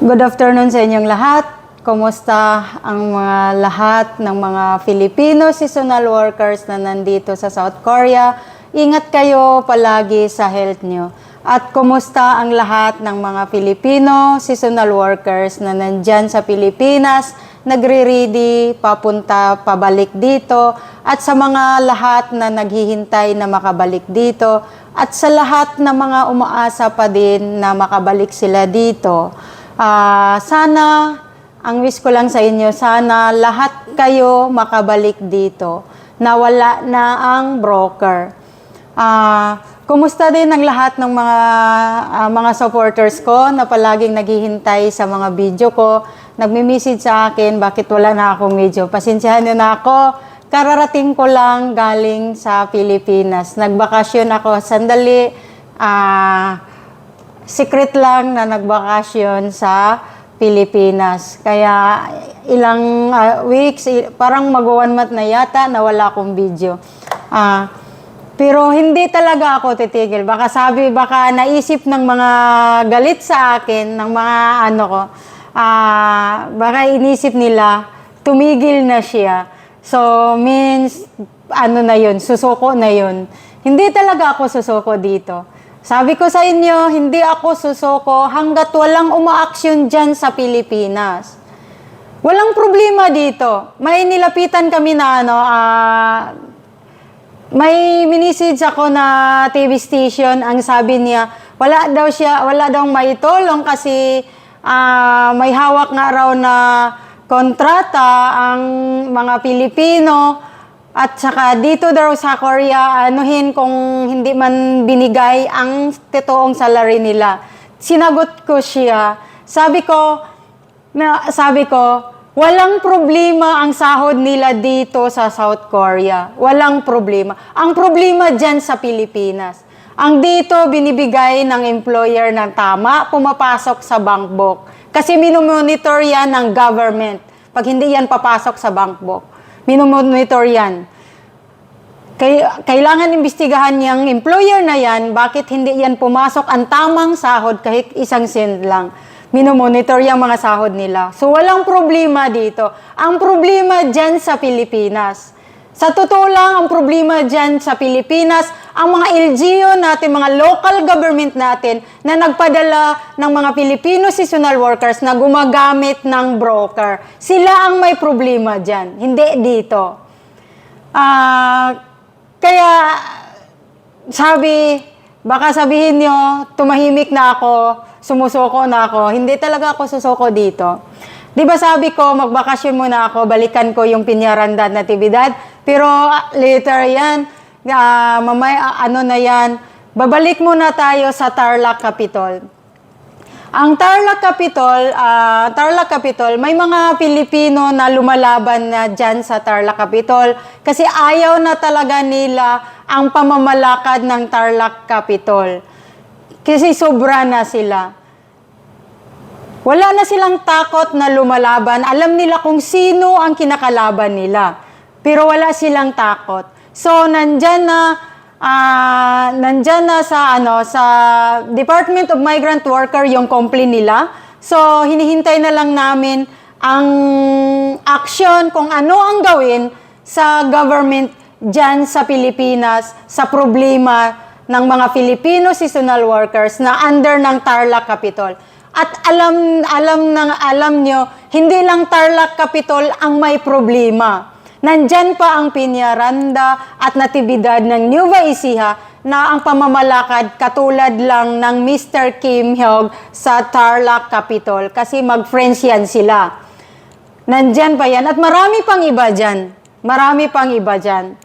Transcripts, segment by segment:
Good afternoon sa inyong lahat. Kumusta ang mga lahat ng mga Filipino seasonal workers na nandito sa South Korea? Ingat kayo palagi sa health nyo. At kumusta ang lahat ng mga Filipino seasonal workers na nandyan sa Pilipinas, nagre-ready, papunta, pabalik dito, at sa mga lahat na naghihintay na makabalik dito, at sa lahat ng mga umaasa pa din na makabalik sila dito. Ah, sana, ang wish ko lang sa inyo, sana lahat kayo makabalik dito na wala na ang broker. Ah, kumusta din ang lahat ng mga ah, mga supporters ko na palaging naghihintay sa mga video ko, nagme-message sa akin bakit wala na akong video. Pasensyahan niyo na ako. Kararating ko lang galing sa Pilipinas. Nagbakasyon ako sandali. Ah, secret lang na nagbakasyon sa Pilipinas. Kaya ilang ah, weeks, parang mag-one month na yata na wala akong video. Ah, pero hindi talaga ako titigil. Baka sabi, baka naisip ng mga galit sa akin, ng mga ano ko, ah, baka inisip nila, tumigil na siya. So, means, ano na yun, susuko na yun. Hindi talaga ako susuko dito. Sabi ko sa inyo, hindi ako susuko hanggat walang umaaksyon dyan sa Pilipinas. Walang problema dito. May nilapitan kami na ano, ah, may minisage ako na TV station, ang sabi niya, wala daw siya, wala daw maitulong kasi ah, may hawak nga raw na kontrata ang mga Pilipino at saka dito daw sa Korea, anuhin kung hindi man binigay ang totoong salary nila. Sinagot ko siya. Sabi ko, na, sabi ko, walang problema ang sahod nila dito sa South Korea. Walang problema. Ang problema dyan sa Pilipinas. Ang dito binibigay ng employer ng tama, pumapasok sa bank book. Kasi minomonitor yan ng government. Pag hindi yan papasok sa bank book, minomonitor yan. Kay, kailangan imbestigahan niyang employer na yan, bakit hindi yan pumasok ang tamang sahod kahit isang cent lang. Minomonitor yung mga sahod nila. So walang problema dito. Ang problema dyan sa Pilipinas. Sa totoo lang, ang problema dyan sa Pilipinas, ang mga LGU natin, mga local government natin na nagpadala ng mga Filipino seasonal workers na gumagamit ng broker. Sila ang may problema dyan, hindi dito. Ah, kaya sabi, baka sabihin nyo, tumahimik na ako, sumusuko na ako. Hindi talaga ako susuko dito. Di ba sabi ko, magbakasyon muna ako, balikan ko yung Piñarandad Natividad. Pero ah, later yan, ah, mamay, ah, ano na yan, babalik muna tayo sa Tarlac Capitol. Ang Tarlac Capitol, ah, Tarlac Capitol, may mga Pilipino na lumalaban na dyan sa Tarlac Capitol kasi ayaw na talaga nila ang pamamalakad ng Tarlac Capitol. Kasi sobra na sila. Wala na silang takot na lumalaban. Alam nila kung sino ang kinakalaban nila. Pero wala silang takot. So, nandyan na, ah, nandyan na sa, ano, sa Department of Migrant Worker yung complaint nila. So, hinihintay na lang namin ang action kung ano ang gawin sa government dyan sa Pilipinas sa problema ng mga Filipino seasonal workers na under ng Tarlac Capitol. At alam alam ng alam nyo, hindi lang Tarlac Capitol ang may problema. Nandyan pa ang Piñaranda at Natividad ng Nueva Ecija na ang pamamalakad katulad lang ng Mr. Kim Hyog sa Tarlac Capitol kasi mag-friends yan sila. Nandyan pa yan. At marami pang iba dyan. Marami pang iba dyan.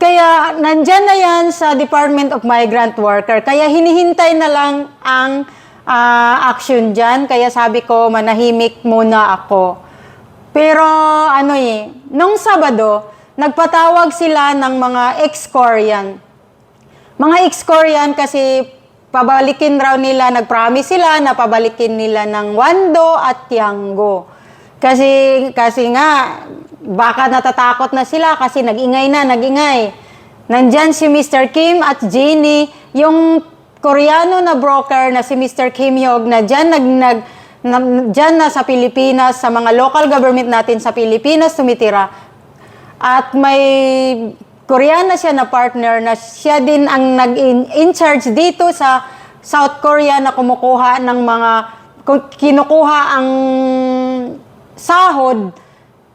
Kaya nandyan na yan sa Department of Migrant Worker. Kaya hinihintay na lang ang ah, action dyan. Kaya sabi ko, manahimik muna ako. Pero ano eh, nung Sabado, nagpatawag sila ng mga ex-Korean. Mga ex-Korean kasi pabalikin raw nila, nag-promise sila na pabalikin nila ng Wando at Tianggo. Kasi, kasi nga, baka natatakot na sila kasi nag-ingay na, nag-ingay. Nandyan si Mr. Kim at Jeannie, yung Koreano na broker na si Mr. Kim Hyog na dyan nag, nag, na, dyan na sa Pilipinas, sa mga local government natin sa Pilipinas tumitira. At may Koreana siya na partner na siya din ang nag-in charge dito sa South Korea na kumukuha ng mga ku- kinukuha ang sahod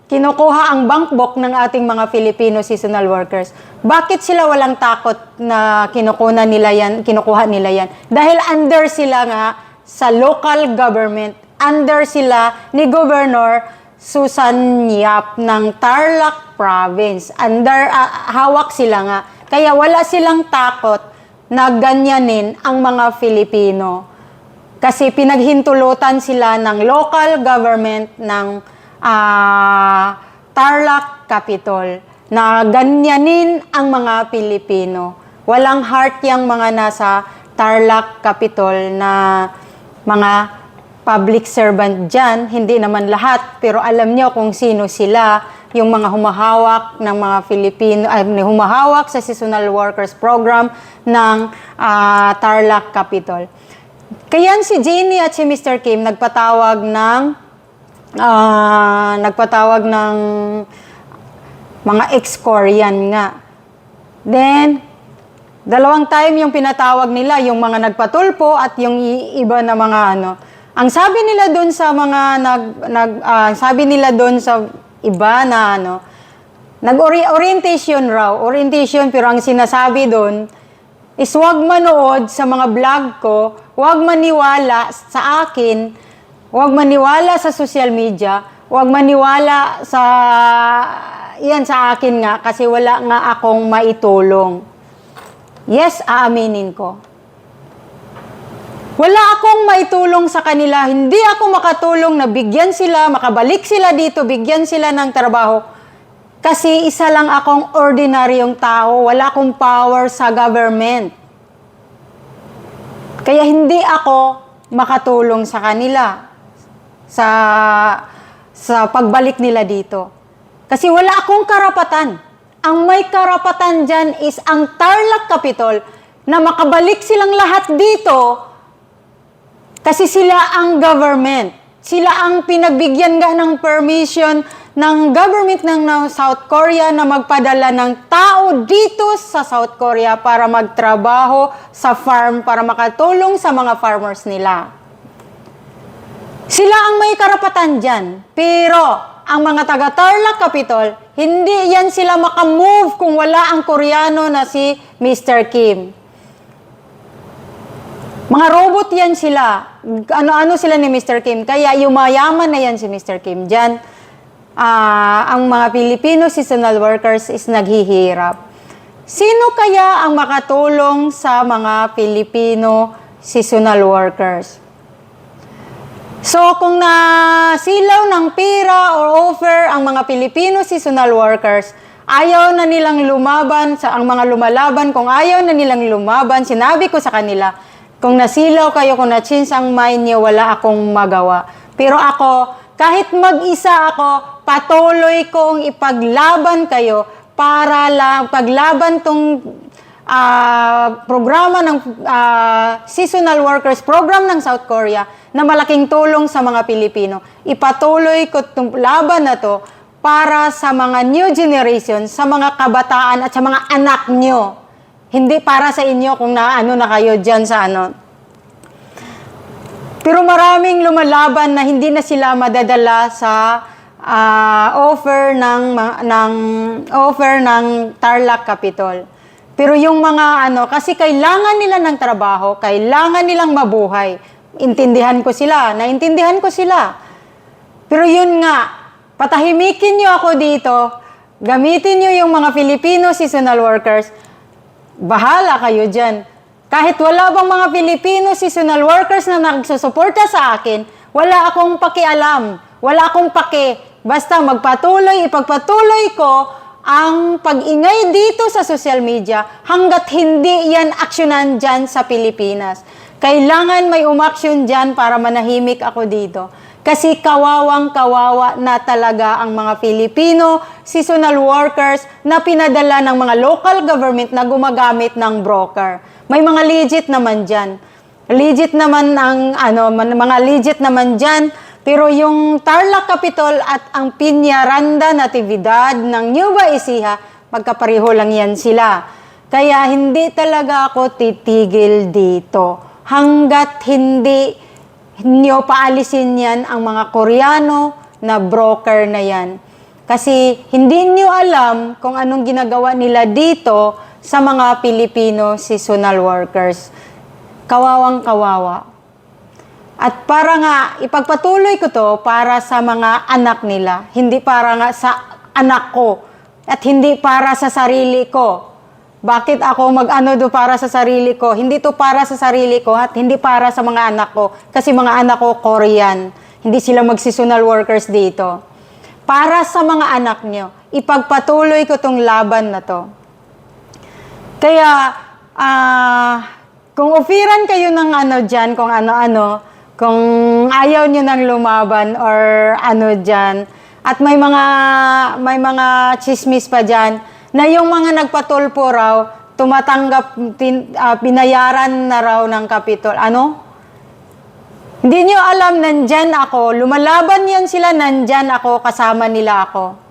kinukuha ang bank book ng ating mga Filipino seasonal workers. Bakit sila walang takot na kinukuha nila yan, kinukuha nila yan? Dahil under sila nga sa local government, under sila ni Governor Susan Yap ng Tarlac Province. Under, ah, hawak sila nga. Kaya wala silang takot na ganyanin ang mga Filipino. Kasi pinaghintulutan sila ng local government ng ah, Tarlac Capitol na ganyanin ang mga Pilipino. Walang heart yung mga nasa Tarlac Capitol na mga public servant dyan. Hindi naman lahat, pero alam nyo kung sino sila yung mga humahawak ng mga Filipino, ay humahawak sa Seasonal Workers Program ng ah, Tarlac Capitol. Kaya si Jenny at si Mr. Kim nagpatawag ng ah, nagpatawag ng mga ex-Korean nga. Then, dalawang time yung pinatawag nila, yung mga nagpatulpo at yung iba na mga ano. Ang sabi nila doon sa mga nag, nag ah, sabi nila doon sa iba na ano, nag-orientation raw, orientation pero ang sinasabi doon is wag manood sa mga vlog ko, wag maniwala sa akin, wag maniwala sa social media, wag maniwala sa yan sa akin nga kasi wala nga akong maitulong. Yes, aaminin ko. Wala akong maitulong sa kanila. Hindi ako makatulong na bigyan sila, makabalik sila dito, bigyan sila ng trabaho. Kasi isa lang akong ordinaryong tao, wala akong power sa government. Kaya hindi ako makatulong sa kanila sa sa pagbalik nila dito. Kasi wala akong karapatan. Ang may karapatan dyan is ang Tarlac Capitol na makabalik silang lahat dito kasi sila ang government. Sila ang pinagbigyan nga ng permission ng government ng South Korea na magpadala ng tao dito sa South Korea para magtrabaho sa farm para makatulong sa mga farmers nila. Sila ang may karapatan dyan. Pero ang mga taga Tarlac Capitol, hindi yan sila makamove kung wala ang Koreano na si Mr. Kim. Mga robot yan sila. Ano-ano sila ni Mr. Kim. Kaya yumayaman na yan si Mr. Kim. Diyan, ah, ang mga Filipino seasonal workers is naghihirap. Sino kaya ang makatulong sa mga Filipino seasonal workers? So, kung nasilaw ng pera or offer ang mga Filipino seasonal workers, ayaw na nilang lumaban sa ang mga lumalaban, kung ayaw na nilang lumaban, sinabi ko sa kanila, kung nasilaw kayo, kung na-change ang mind niyo, wala akong magawa. Pero ako, kahit mag-isa ako, patuloy kong ipaglaban kayo para lang paglaban tong ah, programa ng ah, seasonal workers program ng South Korea na malaking tulong sa mga Pilipino. Ipatuloy ko itong laban na to para sa mga new generation, sa mga kabataan at sa mga anak nyo. Hindi para sa inyo kung naano na kayo dyan sa ano. Pero maraming lumalaban na hindi na sila madadala sa ah, offer ng ng offer ng Tarlac Capitol. Pero yung mga ano, kasi kailangan nila ng trabaho, kailangan nilang mabuhay. Intindihan ko sila, naintindihan ko sila. Pero yun nga, patahimikin nyo ako dito, gamitin nyo yung mga Filipino seasonal workers, bahala kayo dyan. Kahit wala bang mga Filipino seasonal workers na nagsusuporta sa akin, wala akong pakialam, wala akong pake. Basta magpatuloy, ipagpatuloy ko ang pag-ingay dito sa social media hanggat hindi yan aksyonan dyan sa Pilipinas. Kailangan may umaksyon dyan para manahimik ako dito. Kasi kawawang kawawa na talaga ang mga Filipino seasonal workers na pinadala ng mga local government na gumagamit ng broker. May mga legit naman dyan. Legit naman ang ano, mga legit naman diyan. Pero yung Tarlac Capitol at ang Piñaranda Natividad ng Nueva Ecija, magkapareho lang yan sila. Kaya hindi talaga ako titigil dito. Hanggat hindi nyo paalisin yan ang mga Koreano na broker na yan. Kasi hindi nyo alam kung anong ginagawa nila dito sa mga Pilipino seasonal workers. Kawawang kawawa. At para nga, ipagpatuloy ko to para sa mga anak nila. Hindi para nga sa anak ko. At hindi para sa sarili ko. Bakit ako mag-ano do para sa sarili ko? Hindi to para sa sarili ko at hindi para sa mga anak ko. Kasi mga anak ko, Korean. Hindi sila mag-seasonal workers dito. Para sa mga anak nyo, ipagpatuloy ko tong laban na to. Kaya, ah, kung ofiran kayo ng ano dyan, kung ano-ano, kung ayaw nyo nang lumaban or ano dyan, at may mga, may mga chismis pa dyan, na yung mga nagpatulpo raw, tumatanggap, tin, ah, binayaran na raw ng kapitol. Ano? Hindi nyo alam, nandyan ako. Lumalaban yan sila, nandyan ako, kasama nila ako.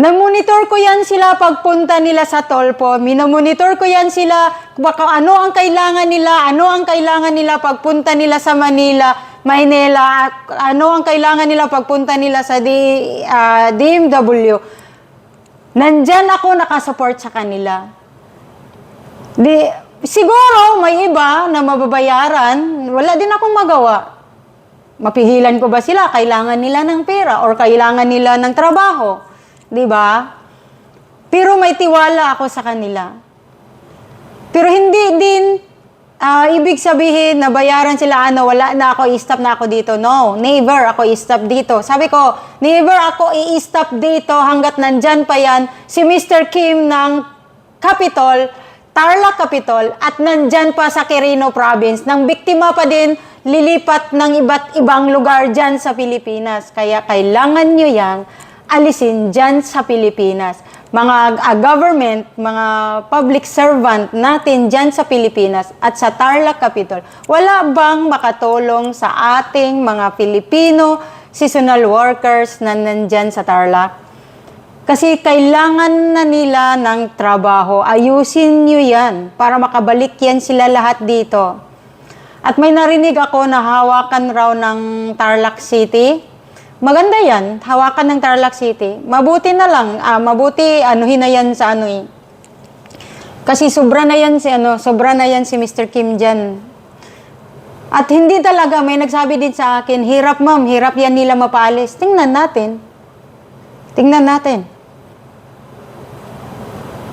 Namonitor ko yan sila pagpunta nila sa Tolpo. Minomonitor ko yan sila baka ano ang kailangan nila, ano ang kailangan nila pagpunta nila sa Manila, Maynila, ano ang kailangan nila pagpunta nila sa D, ah, DMW. Nandyan ako nakasupport sa kanila. Di, siguro may iba na mababayaran, wala din akong magawa. Mapigilan ko ba sila? Kailangan nila ng pera or kailangan nila ng trabaho. 'Di ba? Pero may tiwala ako sa kanila. Pero hindi din ah, ibig sabihin na bayaran sila ano, wala na ako, i-stop na ako dito. No, never ako i-stop dito. Sabi ko, never ako i-stop dito hanggat nandyan pa yan si Mr. Kim ng Capitol, Tarlac Capitol, at nandyan pa sa Quirino Province. Nang biktima pa din, lilipat ng iba't ibang lugar dyan sa Pilipinas. Kaya kailangan nyo yang alisin dyan sa Pilipinas. Mga ah, government, mga public servant natin dyan sa Pilipinas at sa Tarlac Capitol, wala bang makatulong sa ating mga Filipino seasonal workers na nandyan sa Tarlac? Kasi kailangan na nila ng trabaho. Ayusin nyo yan para makabalik yan sila lahat dito. At may narinig ako na hawakan raw ng Tarlac City. Maganda yan, hawakan ng Tarlac City. Mabuti na lang, ah, mabuti anuhin na yan sa ano eh. Kasi sobra na yan si ano, sobra na yan si Mr. Kim dyan. At hindi talaga, may nagsabi din sa akin, hirap ma'am, hirap yan nila mapaalis. Tingnan natin. Tingnan natin.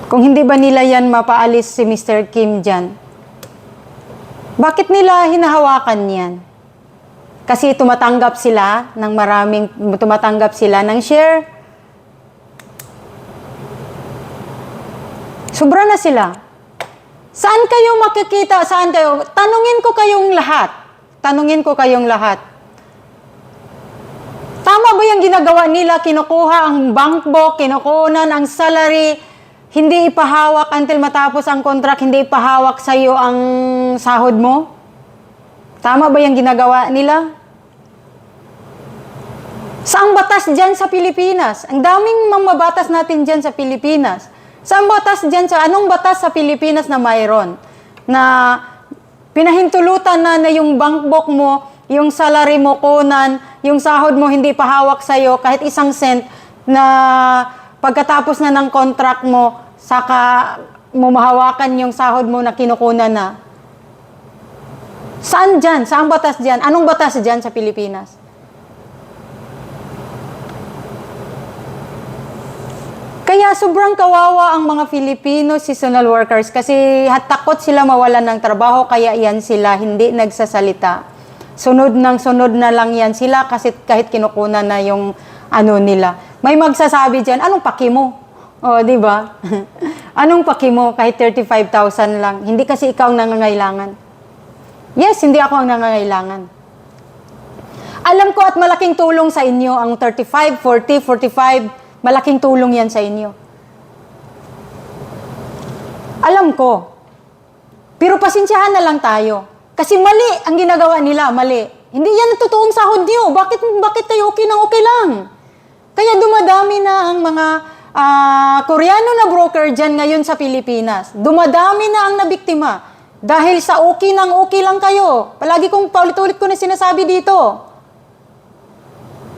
Kung hindi ba nila yan mapaalis si Mr. Kim dyan, bakit nila hinahawakan yan? Kasi tumatanggap sila ng maraming, tumatanggap sila ng share. Sobra na sila. Saan kayo makikita? Saan kayo? Tanungin ko kayong lahat. Tanungin ko kayong lahat. Tama ba yung ginagawa nila? Kinukuha ang bank book, kinukunan ang salary, hindi ipahawak until matapos ang contract, hindi ipahawak sa iyo ang sahod mo? Tama ba yung ginagawa nila? Saang batas dyan sa Pilipinas? Ang daming mamabatas natin dyan sa Pilipinas. Saang batas dyan sa, anong batas sa Pilipinas na mayroon? Na pinahintulutan na na yung bank book mo, yung salary mo kunan, yung sahod mo hindi pa hawak sa'yo, kahit isang cent na pagkatapos na ng contract mo, saka mo mahawakan yung sahod mo na kinukunan na. Saan dyan? Saan batas dyan? Anong batas dyan sa Pilipinas? Kaya sobrang kawawa ang mga Filipino seasonal workers kasi takot sila mawalan ng trabaho kaya yan sila hindi nagsasalita. Sunod ng sunod na lang yan sila kasi kahit kinukunan na yung ano nila. May magsasabi diyan, anong paki mo? O, di ba? anong paki mo kahit 35,000 lang? Hindi kasi ikaw ang nangangailangan. Yes, hindi ako ang nangangailangan. Alam ko at malaking tulong sa inyo ang 35, 40, 45, malaking tulong yan sa inyo. Alam ko. Pero pasensyahan na lang tayo. Kasi mali ang ginagawa nila, mali. Hindi yan ang totoong sahod niyo. Bakit, bakit kayo okay nang okay lang? Kaya dumadami na ang mga ah, Koreano na broker dyan ngayon sa Pilipinas. Dumadami na ang nabiktima. Dahil sa okay nang okay lang kayo. Palagi kong paulit-ulit ko na sinasabi dito.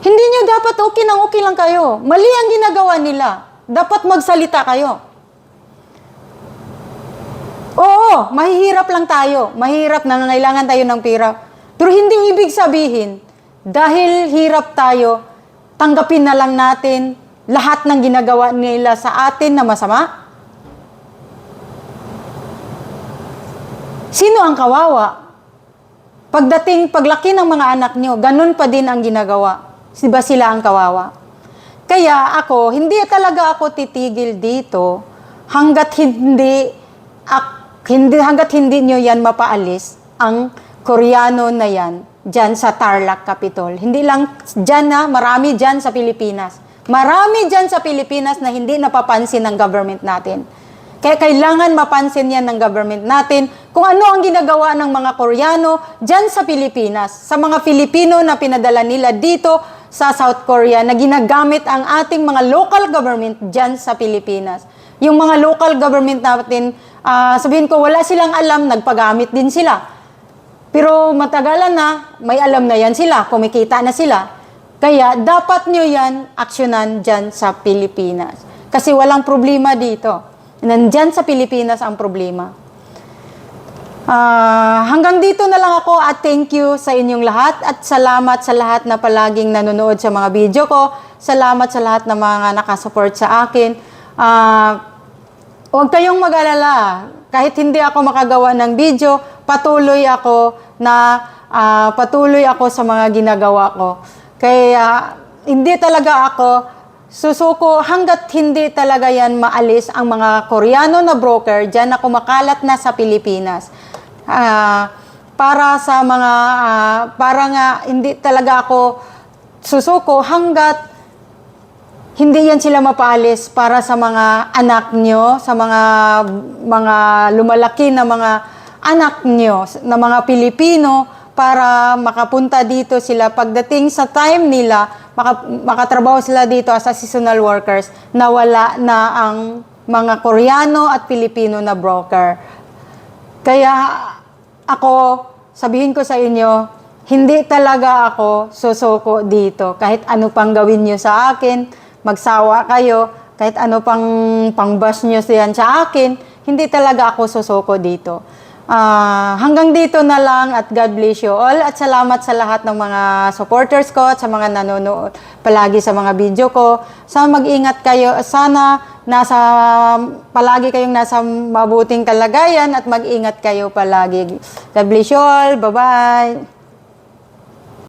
Hindi nyo dapat okay nang okay lang kayo. Mali ang ginagawa nila. Dapat magsalita kayo. Oo, mahihirap lang tayo. Mahirap, nangangailangan tayo ng pera. Pero hindi ibig sabihin, dahil hirap tayo, tanggapin na lang natin lahat ng ginagawa nila sa atin na masama? Sino ang kawawa? Pagdating, paglaki ng mga anak nyo, ganun pa din ang ginagawa. Di ba sila ang kawawa? Kaya ako, hindi talaga ako titigil dito hanggat hindi, hindi hanggat hindi nyo yan mapaalis ang Koreano na yan dyan sa Tarlac Capitol. Hindi lang dyan na, marami dyan sa Pilipinas. Marami dyan sa Pilipinas na hindi napapansin ng government natin. Kaya kailangan mapansin yan ng government natin kung ano ang ginagawa ng mga Koreano dyan sa Pilipinas, sa mga Filipino na pinadala nila dito sa South Korea na ginagamit ang ating mga local government dyan sa Pilipinas. Yung mga local government natin, ah, sabihin ko, wala silang alam, nagpagamit din sila. Pero matagalan na, may alam na yan sila, kumikita na sila. Kaya dapat nyo yan aksyonan dyan sa Pilipinas. Kasi walang problema dito. Nandyan sa Pilipinas ang problema. Ah, hanggang dito na lang ako at thank you sa inyong lahat at salamat sa lahat na palaging nanonood sa mga video ko. Salamat sa lahat ng mga nakasupport sa akin. Ah, Huwag kayong mag-alala. Kahit hindi ako makagawa ng video, patuloy ako na ah, patuloy ako sa mga ginagawa ko. Kaya hindi talaga ako susuko hanggat hindi talaga yan maalis ang mga Koreano na broker dyan na kumakalat na sa Pilipinas. Ah, para sa mga, ah, para nga hindi talaga ako susuko hanggat hindi yan sila mapaalis para sa mga anak nyo, sa mga mga lumalaki na mga anak nyo, na mga Pilipino, para makapunta dito sila pagdating sa time nila, maka, makatrabaho sila dito as a seasonal workers, na wala na ang mga Koreano at Pilipino na broker. Kaya ako, sabihin ko sa inyo, hindi talaga ako susuko dito. Kahit ano pang gawin nyo sa akin, magsawa kayo, kahit ano pang pangbash nyo siyan sa akin, hindi talaga ako susuko dito. Ah, hanggang dito na lang at God bless you all at salamat sa lahat ng mga supporters ko at sa mga nanonood palagi sa mga video ko. Sana mag-ingat kayo. Sana nasa palagi kayong nasa mabuting kalagayan at mag-ingat kayo palagi. God bless you all. Bye-bye.